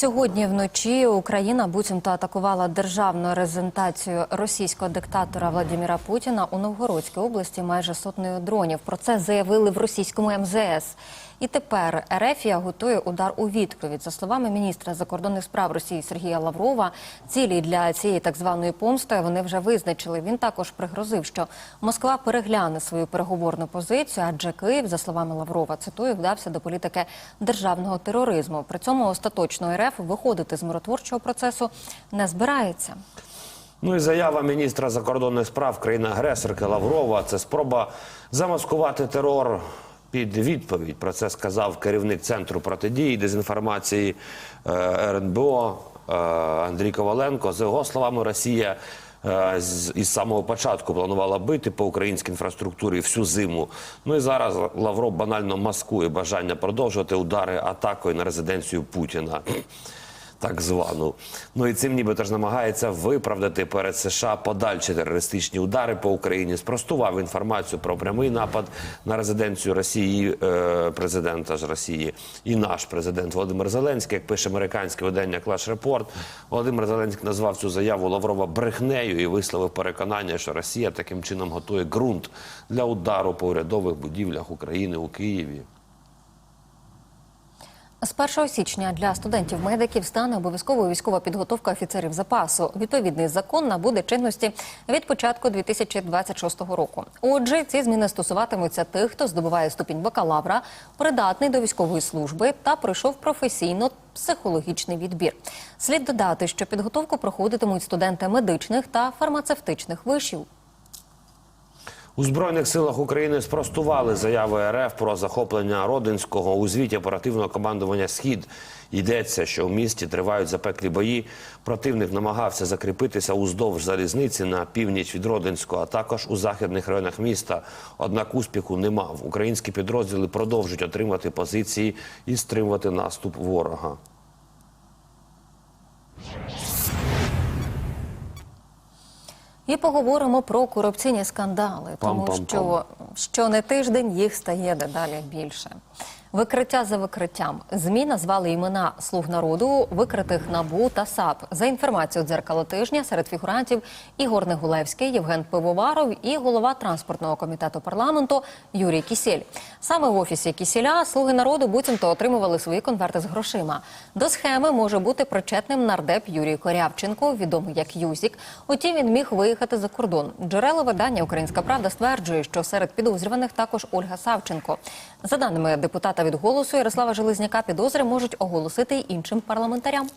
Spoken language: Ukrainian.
Сьогодні вночі Україна буцімто атакувала державну резентацію російського диктатора Владимира Путіна у Новгородській області майже сотнею дронів. Про це заявили в російському МЗС. І тепер Ерефія готує удар у відповідь. За словами міністра закордонних справ Росії Сергія Лаврова, цілі для цієї так званої помсти вони вже визначили. Він також пригрозив, що Москва перегляне свою переговорну позицію, адже Київ, за словами Лаврова, цитую, вдався до політики державного тероризму. При цьому остаточно РФ виходити з миротворчого процесу не збирається. Ну і заява міністра закордонних справ країни-агресорки Лаврова це спроба замаскувати терор під відповідь. Про це сказав керівник центру протидії дезінформації е, РНБО е, Андрій Коваленко. За його словами, Росія. е, Із самого початку планувала бити по українській інфраструктурі всю зиму. Ну і зараз Лавров банально маскує бажання продовжувати удари атакою на резиденцію Путіна так звану. Ну і цим нібито ж намагається виправдати перед США подальші терористичні удари по Україні. Спростував інформацію про прямий напад на резиденцію Росії, е, президента ж Росії, і наш президент Володимир Зеленський, як пише американське видання Клаш Репорт, Володимир Зеленський назвав цю заяву Лаврова брехнею і висловив переконання, що Росія таким чином готує ґрунт для удару по урядових будівлях України у Києві. З 1 січня для студентів-медиків стане обов'язковою військова підготовка офіцерів запасу. Відповідний закон набуде чинності від початку 2026 року. Отже, ці зміни стосуватимуться тих, хто здобуває ступінь бакалавра, придатний до військової служби та пройшов професійно-психологічний відбір. Слід додати, що підготовку проходитимуть студенти медичних та фармацевтичних вишів. У збройних силах України спростували заяви РФ про захоплення Родинського у звіті оперативного командування Схід. Йдеться, що в місті тривають запеклі бої. Противник намагався закріпитися уздовж залізниці на північ від Родинського, а також у західних районах міста. Однак успіху не мав. Українські підрозділи продовжують отримати позиції і стримувати наступ ворога. І поговоримо про корупційні скандали, тому що що не тиждень їх стає дедалі більше. Викриття за викриттям. ЗМІ назвали імена слуг народу, викритих НАБУ та САП. За інформацією дзеркало тижня серед фігурантів Ігор Негулевський, Євген Пивоваров і голова транспортного комітету парламенту Юрій Кісєль. Саме в офісі Кісєля слуги народу буцімто отримували свої конверти з грошима. До схеми може бути причетним нардеп Юрій Корявченко, відомий як Юзік. Утім, він міг виїхати за кордон. Джерело видання Українська Правда стверджує, що серед підозрюваних також Ольга Савченко. За даними депутата від голосу Ярослава Железняка, підозри можуть оголосити й іншим парламентарям.